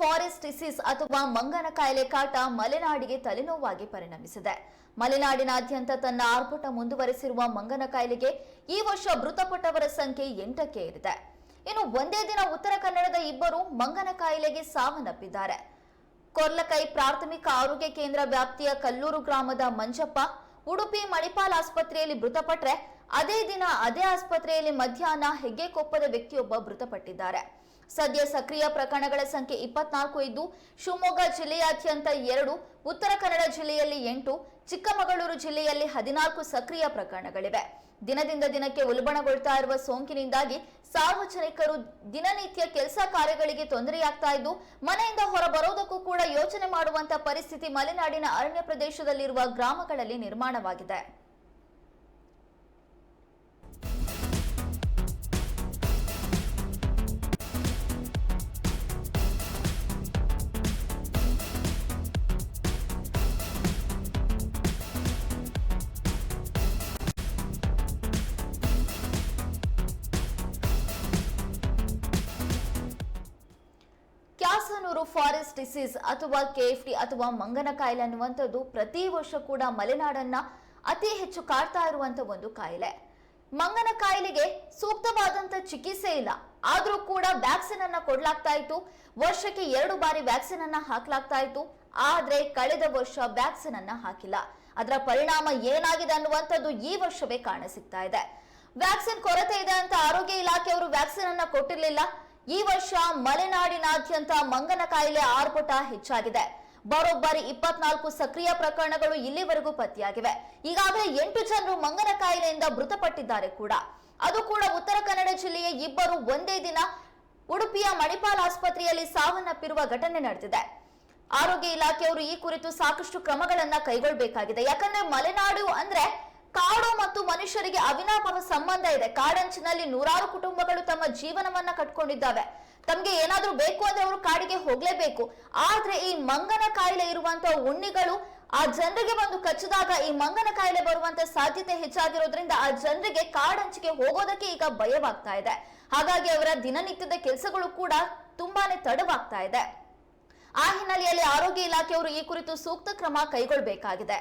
Forest disease ಅಥವಾ ಮಂಗನ ಕಾಯಿಲೆ ಕಾಟ ಮಲೆನಾಡಿಗೆ ತಲೆನೋವಾಗಿ ಪರಿಣಮಿಸಿದೆ. ಮಲೆನಾಡಿನಾದ್ಯಂತ ತನ್ನ ಆರ್ಭಟ ಮುಂದುವರೆಸಿರುವ ಮಂಗನ ಕಾಯಿಲೆಗೆ ಈ ವರ್ಷ ಮೃತಪಟ್ಟವರ ಸಂಖ್ಯೆ ಎಂಟಕ್ಕೆ ಏರಿದೆ. ಇನ್ನು ಒಂದೇ ದಿನ ಉತ್ತರ ಕನ್ನಡದ ಇಬ್ಬರು ಮಂಗನ ಕಾಯಿಲೆಗೆ ಸಾವನ್ನಪ್ಪಿದ್ದಾರೆ. ಕೊರ್ಲಕೈ ಪ್ರಾಥಮಿಕ ಆರೋಗ್ಯ ಕೇಂದ್ರ ವ್ಯಾಪ್ತಿಯ ಕಲ್ಲೂರು ಗ್ರಾಮದ ಮಂಜಪ್ಪ ಉಡುಪಿ ಮಣಿಪಾಲ್ ಆಸ್ಪತ್ರೆಯಲ್ಲಿ ಮೃತಪಟ್ಟರೆ ಅದೇ ದಿನ ಅದೇ ಆಸ್ಪತ್ರೆಯಲ್ಲಿ ಮಧ್ಯಾಹ್ನ ಹೆಗ್ಗೆಕೊಪ್ಪದ ವ್ಯಕ್ತಿಯೊಬ್ಬ ಮೃತಪಟ್ಟಿದ್ದಾರೆ. ಸದ್ಯ ಸಕ್ರಿಯ ಪ್ರಕರಣಗಳ ಸಂಖ್ಯೆ ಇಪ್ಪತ್ನಾಲ್ಕು ಇದ್ದು, ಶಿವಮೊಗ್ಗ ಜಿಲ್ಲೆಯಾದ್ಯಂತ ಎರಡು, ಉತ್ತರ ಕನ್ನಡ ಜಿಲ್ಲೆಯಲ್ಲಿ ಎಂಟು, ಚಿಕ್ಕಮಗಳೂರು ಜಿಲ್ಲೆಯಲ್ಲಿ ಹದಿನಾಲ್ಕು ಸಕ್ರಿಯ ಪ್ರಕರಣಗಳಿವೆ. ದಿನದಿಂದ ದಿನಕ್ಕೆ ಉಲ್ಬಣಗೊಳ್ತಾ ಇರುವ ಸೋಂಕಿನಿಂದಾಗಿ ಸಾರ್ವಜನಿಕರು ದಿನನಿತ್ಯ ಕೆಲಸ ಕಾರ್ಯಗಳಿಗೆ ತೊಂದರೆಯಾಗ್ತಾ ಇದ್ದು, ಮನೆಯಿಂದ ಹೊರ ಬರೋದಕ್ಕೂ ಕೂಡ ಯೋಚನೆ ಮಾಡುವಂತಹ ಪರಿಸ್ಥಿತಿ ಮಲೆನಾಡಿನ ಅರಣ್ಯ ಪ್ರದೇಶದಲ್ಲಿರುವ ಗ್ರಾಮಗಳಲ್ಲಿ ನಿರ್ಮಾಣವಾಗಿದೆ. ಕ್ಯಾಸನೂರು ಫಾರೆಸ್ಟ್ ಡಿಸೀಸ್ ಅಥವಾ ಕೆಎಫ್ಡಿ ಅಥವಾ ಮಂಗನ ಕಾಯಿಲೆ ಅನ್ನುವಂಥದ್ದು ಪ್ರತಿ ವರ್ಷ ಕೂಡ ಮಲೆನಾಡನ್ನ ಅತಿ ಹೆಚ್ಚು ಕಾಡ್ತಾ ಇರುವಂತ ಒಂದು ಕಾಯಿಲೆ. ಮಂಗನ ಕಾಯಿಲೆಗೆ ಸೂಕ್ತವಾದಂತ ಚಿಕಿತ್ಸೆ ಇಲ್ಲ. ಆದ್ರೂ ಕೂಡ ವ್ಯಾಕ್ಸಿನ್ ಅನ್ನ ಕೊಡ್ಲಾಗ್ತಾ ಇತ್ತು. ವರ್ಷಕ್ಕೆ ಎರಡು ಬಾರಿ ವ್ಯಾಕ್ಸಿನ್ ಅನ್ನ ಹಾಕ್ಲಾಗ್ತಾ ಇತ್ತು. ಆದ್ರೆ ಕಳೆದ ವರ್ಷ ವ್ಯಾಕ್ಸಿನ್ ಅನ್ನ ಹಾಕಿಲ್ಲ. ಅದರ ಪರಿಣಾಮ ಏನಾಗಿದೆ ಅನ್ನುವಂಥದ್ದು ಈ ವರ್ಷವೇ ಕಾಣಸಿಗ್ತಾ ಇದೆ. ವ್ಯಾಕ್ಸಿನ್ ಕೊರತೆ ಇದೆ ಅಂತ ಆರೋಗ್ಯ ಇಲಾಖೆಯವರು ವ್ಯಾಕ್ಸಿನ್ ಅನ್ನ ಕೊಟ್ಟಿರಲಿಲ್ಲ. ಈ ವರ್ಷ ಮಲೆನಾಡಿನಾದ್ಯಂತ ಮಂಗನ ಕಾಯಿಲೆ ಆರ್ಭಟ ಹೆಚ್ಚಾಗಿದೆ. ಬರೋಬ್ಬರಿ ಇಪ್ಪತ್ನಾಲ್ಕು ಸಕ್ರಿಯ ಪ್ರಕರಣಗಳು ಇಲ್ಲಿವರೆಗೂ ಪತ್ತೆಯಾಗಿವೆ. ಈಗಾಗಲೇ ಎಂಟು ಜನರು ಮಂಗನ ಕಾಯಿಲೆಯಿಂದ ಮೃತಪಟ್ಟಿದ್ದಾರೆ ಕೂಡ. ಅದು ಕೂಡ ಉತ್ತರ ಕನ್ನಡ ಜಿಲ್ಲೆಯ ಇಬ್ಬರು ಒಂದೇ ದಿನ ಉಡುಪಿಯ ಮಣಿಪಾಲ್ ಆಸ್ಪತ್ರೆಯಲ್ಲಿ ಸಾವನ್ನಪ್ಪಿರುವ ಘಟನೆ ನಡೆದಿದೆ. ಆರೋಗ್ಯ ಇಲಾಖೆಯವರು ಈ ಕುರಿತು ಸಾಕಷ್ಟು ಕ್ರಮಗಳನ್ನ ಕೈಗೊಳ್ಳಬೇಕಾಗಿದೆ ಯಾಕಂದ್ರೆ ಮಲೆನಾಡು ಅಂದ್ರೆ ಕಾಡು ಮತ್ತು ಮನುಷ್ಯರಿಗೆ ಅವಿನಾಭಾವ ಸಂಬಂಧ ಇದೆ. ಕಾಡಂಚಿನಲ್ಲಿ ನೂರಾರು ಕುಟುಂಬಗಳು ತಮ್ಮ ಜೀವನವನ್ನ ಕಟ್ಕೊಂಡಿದ್ದಾವೆ. ತಮ್ಗೆ ಏನಾದ್ರೂ ಬೇಕು ಅಂದ್ರೆ ಅವರು ಕಾಡಿಗೆ ಹೋಗ್ಲೇಬೇಕು. ಆದ್ರೆ ಈ ಮಂಗನ ಕಾಯಿಲೆ ಇರುವಂತ ಉಣ್ಣಿಗಳು ಆ ಜನರಿಗೆ ಬಂದು ಕಚ್ಚಿದಾಗ ಈ ಮಂಗನ ಕಾಯಿಲೆ ಬರುವಂತ ಸಾಧ್ಯತೆ ಹೆಚ್ಚಾಗಿರೋದ್ರಿಂದ ಆ ಜನರಿಗೆ ಕಾಡಂಚಿಗೆ ಹೋಗೋದಕ್ಕೆ ಈಗ ಭಯವಾಗ್ತಾ ಇದೆ. ಹಾಗಾಗಿ ಅವರ ದಿನನಿತ್ಯದ ಕೆಲಸಗಳು ಕೂಡ ತುಂಬಾನೇ ತಡವಾಗ್ತಾ ಇದೆ. ಆ ಹಿನ್ನೆಲೆಯಲ್ಲಿ ಆರೋಗ್ಯ ಇಲಾಖೆಯವರು ಈ ಕುರಿತು ಸೂಕ್ತ ಕ್ರಮ ಕೈಗೊಳ್ಳಬೇಕಾಗಿದೆ